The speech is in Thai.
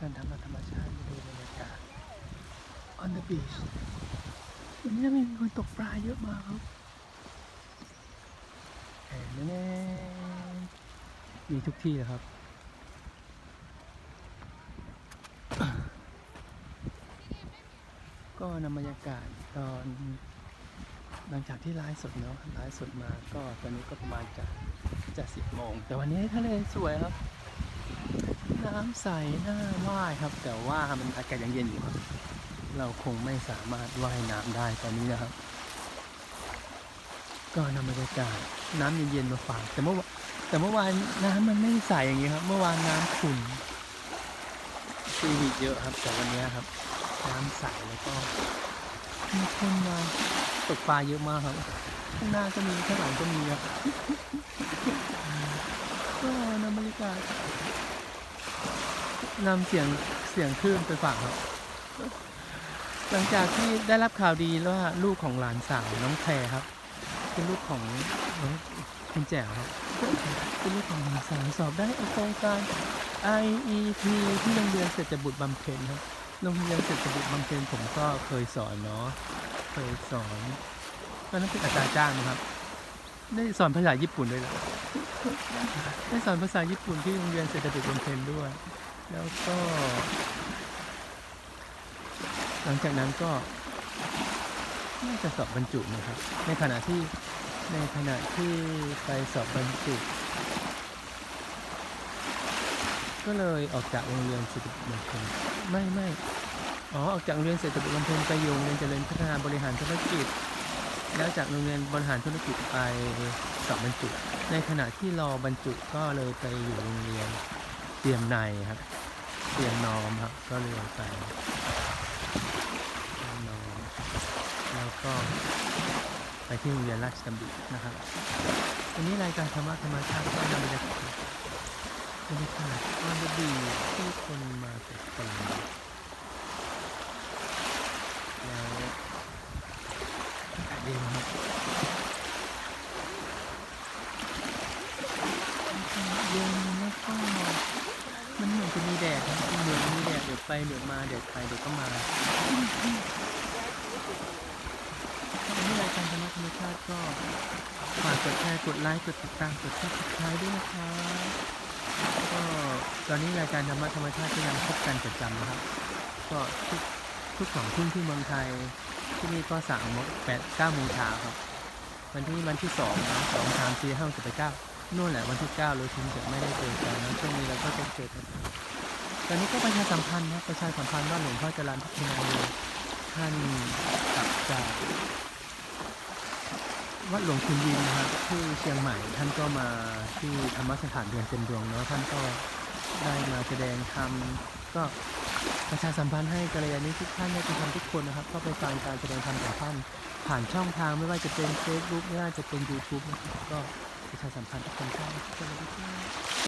กันทำธรรมชาติมาดูบรรยากาศ on the beach วันนี้มีคนตกปลาเยอะมากครับเห็นแน่มีทุกที่เลยครับ ก็นำบรรยากาศตอนหลังจากที่ไลฟ์สดเนาะไลฟ์สดมาก็ตอนนี้ก็ประมาณจะจะสิบโมง แต่วันนี้ทะเลสวยครับ น้ำใสน่าว่ายครับ แต่ว่ามันอากาศยังเย็นอยู่ครับ เราคงไม่สามารถว่ายน้ำได้ตอนนี้นะครับ ก็นำบรรยากาศน้ำเย็นๆมาฝากแต่เมื่อวานแต่เมื่อวานน้ำมันไม่ใสอย่างนี้ครับ เมื่อวานน้ำขุ่นซีวิตเยอะครับแต่วันนี้ครับ น้ำใสแล้วก็มีคนมาตกปลาเยอะมากครับข้างหน้าก็มีข้างหลังก็มีครับ ก็นำบรรยากาศ นำเสียงเสียงคลื่นไปฝากครับ หลังจากที่ได้รับข่าวดีว่าลูกของหลานสาวน้องแพรครับ เป็นลูกของน้องคุณแจ๋วครับเป็นลูกของหลานสาวสอบได้โครงการ IEP ที่โรงเรียนเศรษฐบุตรบำเพ็ญครับโรงเรียนเศรษฐบุตรบำเพ็ญผมก็เคยสอนเนาะเคยสอนตอนนั้นเป็นอาจารย์จ้างนะครับได้สอนภาษาญี่ปุ่นด้วยนะได้สอนภาษาญี่ปุ่นที่โรงเรียนเศรษฐบุตรบำเพ็ญด้วย แล้วก็ หลังจากนั้นก็น่าจะสอบบรรจุนะครับ ในขณะที่ในขณะที่ไปสอบบรรจุ ก็เลยออกจากโรงเรียนเศรษฐกิจบำเพ็ญไม่ไม่อ๋อออกจากโรงเรียนเศรษฐกิจบำเพ็ญไปอยู่โรงเรียนเจริญพัฒนาบริหารธุรกิจ แล้วจากโรงเรียนบริหารธุรกิจไปสอบบรรจุ ในขณะที่รอบรรจุก็เลยไปอยู่โรงเรียนเตรียมในครับ เตียมนอมครับ ก็เลยไปเตียมนอมแล้วก็ไปที่โรงเรียนราชดำรินะครับวันนี้รายการธรรมะธรรมชาติก็นำบรรยากาศบรรยากาศออนดีที่คนมาตกปลาแล้วอากาศเย็นครับอากาศเย็นแล้วก็ มันเหมือนจะมีแดดครับเหมือน มีแดดเดี๋ยวไปเดี๋ยวไปเดี๋ยวก็มาที่รายการธรรมะธรรมชาติก็ฝากกดแชร์กดไลค์กดติดตามกดซับสไครต์ด้วยนะครับก็ตอนนี้รายการธรรมะธรรมชาติก็ยังพบกันประจำนะครับ ก็ทุกทุกสองทุ่มที่เมืองไทยที่นี่ก็สามโมงแปดเก้าโมงเช้าครับ วันที่วันที่สองนะสองสามสี่ห้าหกเจ็ดแปดเก้านู่นแหละวันที่เก้าเราถึงจะไม่ได้เจอกันนะช่วงนี้เราก็จะเจอกัน ตอนนี้ก็ประชาสัมพันธ์นะประชาสัมพันธ์ว่าหลวงพ่อจรัญพัฒนาท่านกลับจากวัดหลวงคุณยินนะครับที่เชียงใหม่ท่านก็มาที่ธรรมสถานเดือนเต็มดวงเนาะท่านก็ได้มาแสดงธรรมก็ประชาสัมพันธ์ให้กัลยาณมิตรทุกท่านให้ทุกท่านทุกคนนะครับก็ไปฟังการแสดงธรรมของท่านผ่านช่องทางไม่ว่าจะเป็น Facebook ไม่ว่าจะเป็น YouTube นะครับก็ประชาสัมพันธ์ทุกคนครับสวัสดีครับ